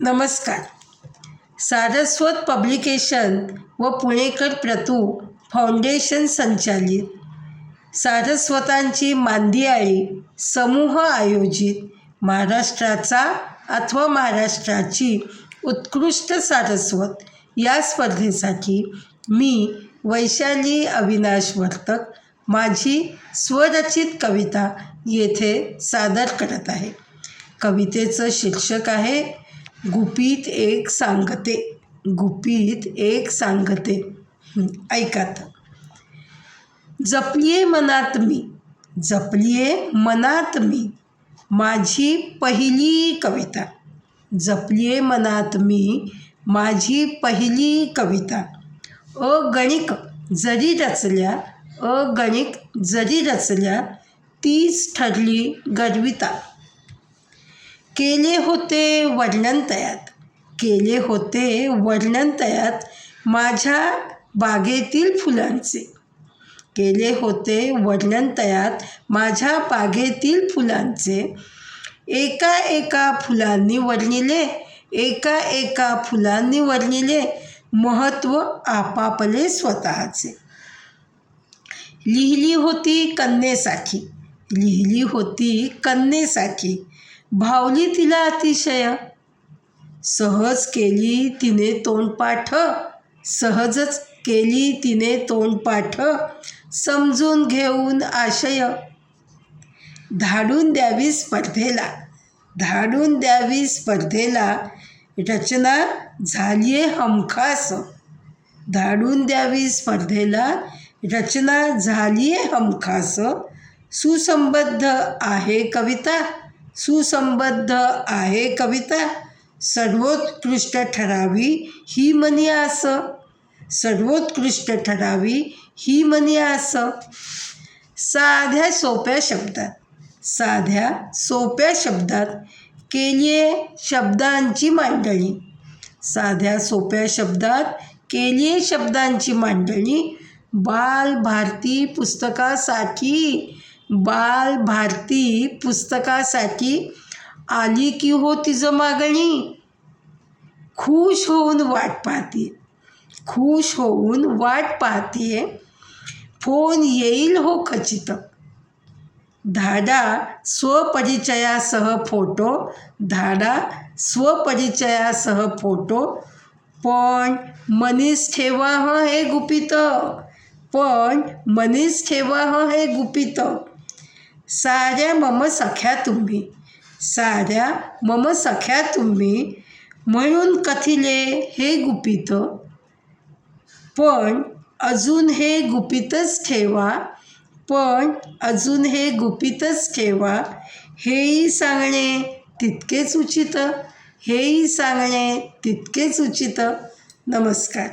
नमस्कार. सारस्वत पब्लिकेशन व पुणेकर प्रतू फाउंडेशन संचालित. सारस्वतांची मांदियाळी समूह आयोजित महाराष्ट्राचा अथवा महाराष्ट्राची उत्कृष्ट सारस्वत या स्पर्धेसाठी मी वैशाली अविनाश वर्तक माझी स्वरचित कविता येथे सादर करत आहे. कवितेचं शीर्षक आहे गुपित एक सांगते गुपित एक सांगते. ऐकात जपलीये मनात मी जपलीये मनात मी माझी पहिली कविता. जपलीये मनात मी माझी पहिली कविता. अगणिक जरी रचल्या अगणिक जरी रचल्या तीच ठरली गर्विता. केले होते वर्णन तयात. केले होते वर्णन तयात माझ्या बागेतील फुलांचे. केले होते वर्णन तयात माझ्या बागेतील फुलांचे. एका एका फुलांनी वर्णिले एका एका फुलांनी वर्णिले महत्त्व आपापले स्वतःचे. लिहिली होती कन्येसाठी. लिहिली होती कन्येसाठी. भावली तिला अतिशय. सहज केली तिने तोंडपाठ सहजच केली तिने तोंडपाठ समजून घेऊन आशय. धाडून द्यावी स्पर्धेला. धाडून द्यावी स्पर्धेला. रचना झाली आहे हमखास. धाडून द्यावी स्पर्धेला. रचना झाली आहे हमखास. सुसंबद्ध आहे कविता. सुसंबद्ध आहे कविता. सर्वोत्कृष्ट ठरावी ही म्हणी असं. सर्वोत्कृष्ट ठरावी ही म्हणी असं. साध्या सोप्या शब्दात साध्या सोप्या शब्दात केलीये शब्दांची मांडणी. साध्या सोप्या शब्दात केलीये शब्दांची मांडणी. बाल भारती पुस्तकासाठी बाल भारती पुस्तकासाठी आली की हो तिचं मागणी? खुश होऊन वाट पाहते. खुश होऊन वाट पाहते. फोन येईल हो खचित. धाडा स्वपरिचयासह फोटो धाडा स्वपरिचयासह फोटो. पण मनीस ठेवा हं हे गुपित. पण मनीस ठेवा हं हे गुपित. साऱ्या मम सख्या तुम्ही साऱ्या मम सख्या तुम्ही म्हणून कथिले हे गुपित. पण अजून हे गुपितच ठेवा पण अजून हे गुपितच ठेवा. हेही सांगणे तितकेच उचित हेही सांगणे तितकेच उचित. नमस्कार.